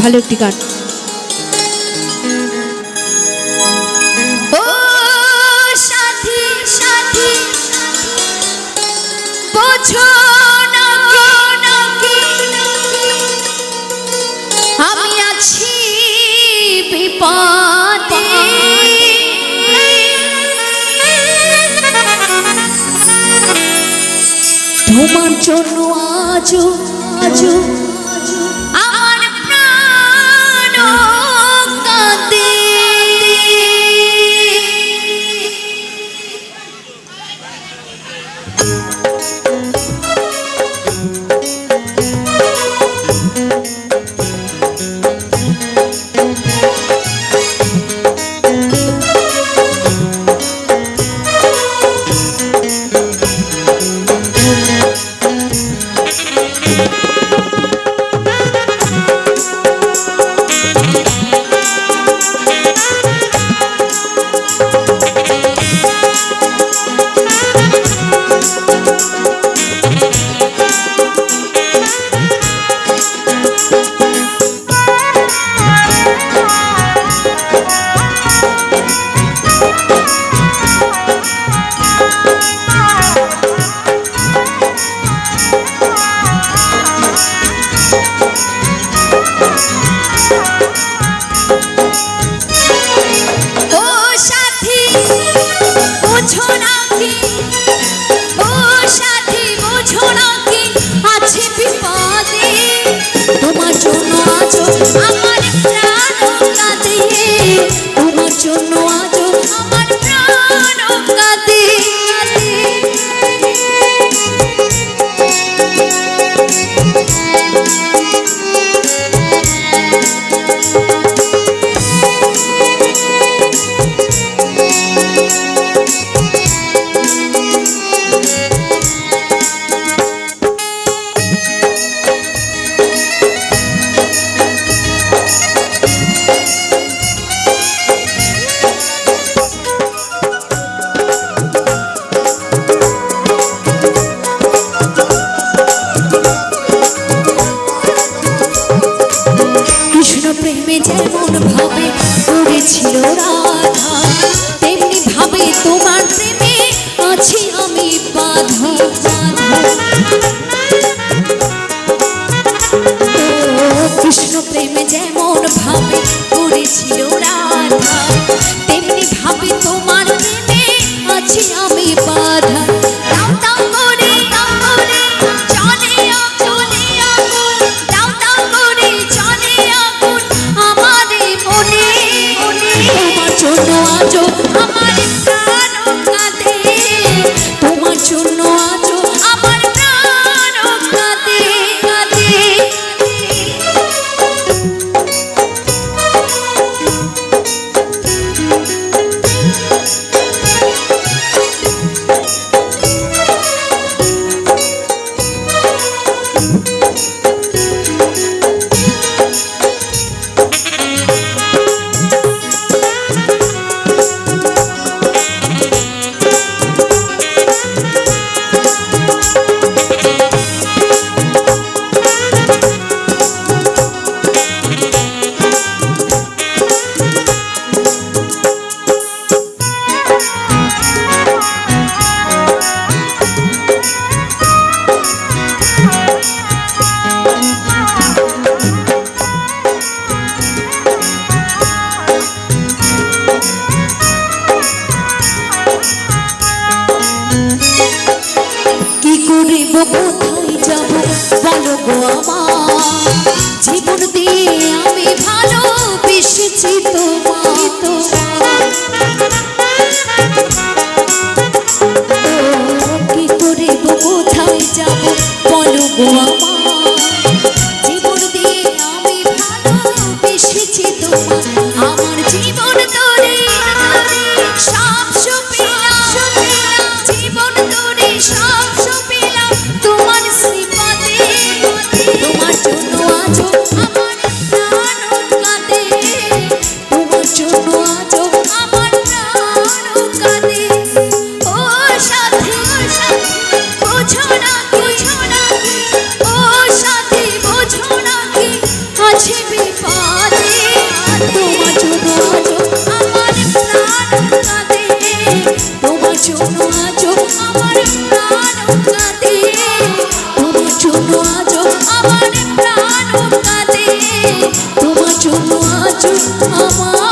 ভালো একটি গান। আমি আছি তোমার জন্য আজ আজ দিয়াতে রাধা তেমনি ভাবে তোমার প্রেমে আছি আমি বাধা কৃষ্ণ প্রেমে যেমন আছো আমার ভোট দিয়ে আমি ভালোবেসেছি তোমায়। কি করে বোঝায় যাব? বলো গো আচু আচু আমার